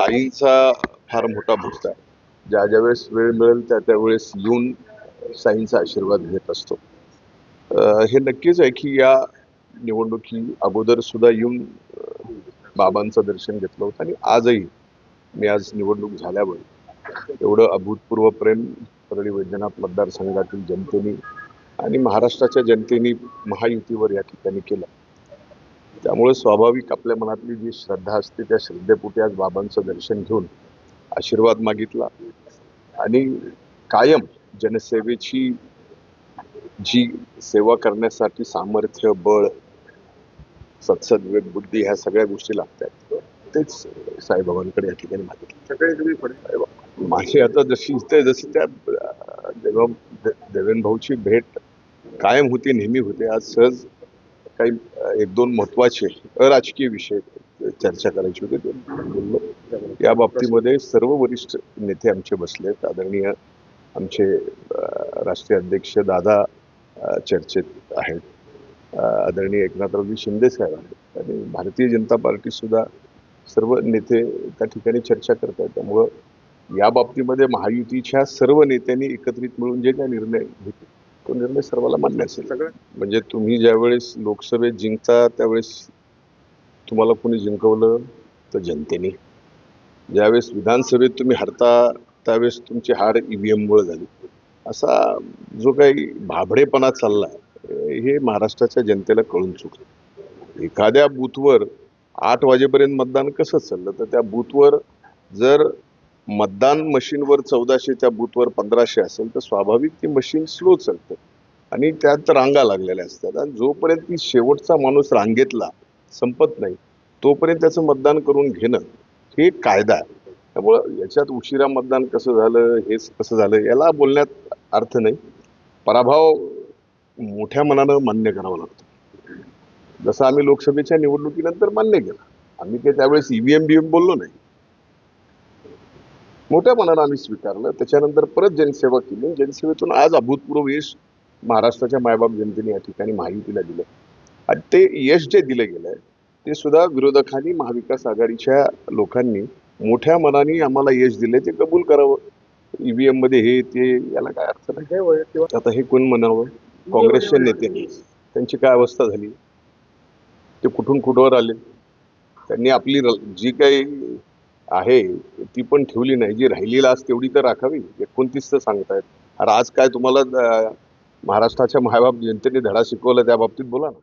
साईंचा फार मोठा भक्त आहे. ज्या ज्या वेळेस वेळ मिळेल त्या त्यावेळेस येऊन साईंचा आशीर्वाद घेत असतो. हे नक्कीच आहे की या निवडणुकी अगोदर सुद्धा येऊन बाबांचं दर्शन घेतलं होतं आणि आजही मी आज निवडणूक झाल्यावर एवढं अभूतपूर्व प्रेम परळी वैद्यनाथ मतदारसंघातील जनतेने आणि महाराष्ट्राच्या जनतेने महायुतीवर या ठिकाणी केलं. त्यामुळे स्वाभाविक आपल्या मनातली जी श्रद्धा असते त्या श्रद्धेपोटी आज बाबांचं दर्शन घेऊन आशीर्वाद मागितला. आणि कायम जनसेवेची जी सेवा करण्यासाठी सामर्थ्य बळ सत्सद्विवेक बुद्धी ह्या सगळ्या गोष्टी लागतात. तेच साईबाबांकडे या ठिकाणी मागितलं. माझी आता जशी इथे जशी त्या देवा देवेन भाऊची भेट कायम होती नेहमी होते. आज सहज काही एक दोन महत्त्वाचे अराजकीय विषय चर्चा करायची होती. ते बोललो या बाबतीमध्ये सर्व वरिष्ठ नेते आमचे बसलेत आदरणीय आमचे राष्ट्रीय अध्यक्ष दादा चर्चेत आहेत. आदरणीय एकनाथरावजी शिंदे साहेब आहेत. आणि भारतीय जनता पार्टी सुद्धा सर्व नेते त्या ठिकाणी चर्चा करत आहेत. त्यामुळं या बाबतीमध्ये महायुतीच्या सर्व नेत्यांनी एकत्रित मिळून जे काही निर्णय घेतले तो निर्णय सर्वांना मान्य असेल. म्हणजे तुम्ही ज्यावेळेस लोकसभेत जिंकता त्यावेळेस तुम्हाला कोणी जिंकवलं? तर जनतेने. ज्यावेळेस विधानसभेत तुम्ही हरता त्यावेळेस तुमची हार ईव्हीएम मुळे झाली. असा जो काही भाबडेपणा चाललाय हे महाराष्ट्राच्या जनतेला कळून चुकलं. एखाद्या बूथवर आठ वाजेपर्यंत मतदान कसं चाललं? तर त्या बूथवर जर मतदान मशीनवर चौदाशेच्या बूथवर पंधराशे असेल तर स्वाभाविक ती मशीन स्लो चालतं. आणि त्यात रांगा लागलेल्या असतात. आणि जोपर्यंत ती शेवटचा माणूस रांगेतला संपत नाही तोपर्यंत त्याचं मतदान करून घेणं हे कायदा आहे. त्यामुळं याच्यात उशिरा मतदान कसं झालं हे कसं झालं याला बोलण्यात अर्थ नाही. पराभव मोठ्या मनानं मान्य करावा लागतो. जसं आम्ही लोकसभेच्या निवडणुकीनंतर मान्य केलं. आम्ही ते त्यावेळेस E V M B M बोललो नाही. मोठ्या मनानं आम्ही स्वीकारलं. त्याच्यानंतर परत जनसेवा केली. जनसेवेतून आज अभूतपूर्व यश महाराष्ट्राच्या मायबाप जनतेने या ठिकाणी महायुतीला दिलं. आणि ते यश जे दिलं गेलंय ते सुद्धा विरोधकांनी महाविकास आघाडीच्या लोकांनी मोठ्या मनाने आम्हाला यश दिले ते कबूल करावं. ईव्हीएममध्ये हे ते याला काय अर्थ नाही. आता हे कोण म्हणावं? काँग्रेसच्या नेत्यांनी त्यांची काय अवस्था झाली? ते कुठून कुठवर आले? त्यांनी आपली जी काही आहे ती पण ठेवली नाही. जी राहिलेली आज तेवढी तर राखावी. एकोणतीस तर सांगतायत. आज काय तुम्हाला महाराष्ट्राच्या मायबाप जनतेने धडा शिकवला त्या बाबतीत बोला ना.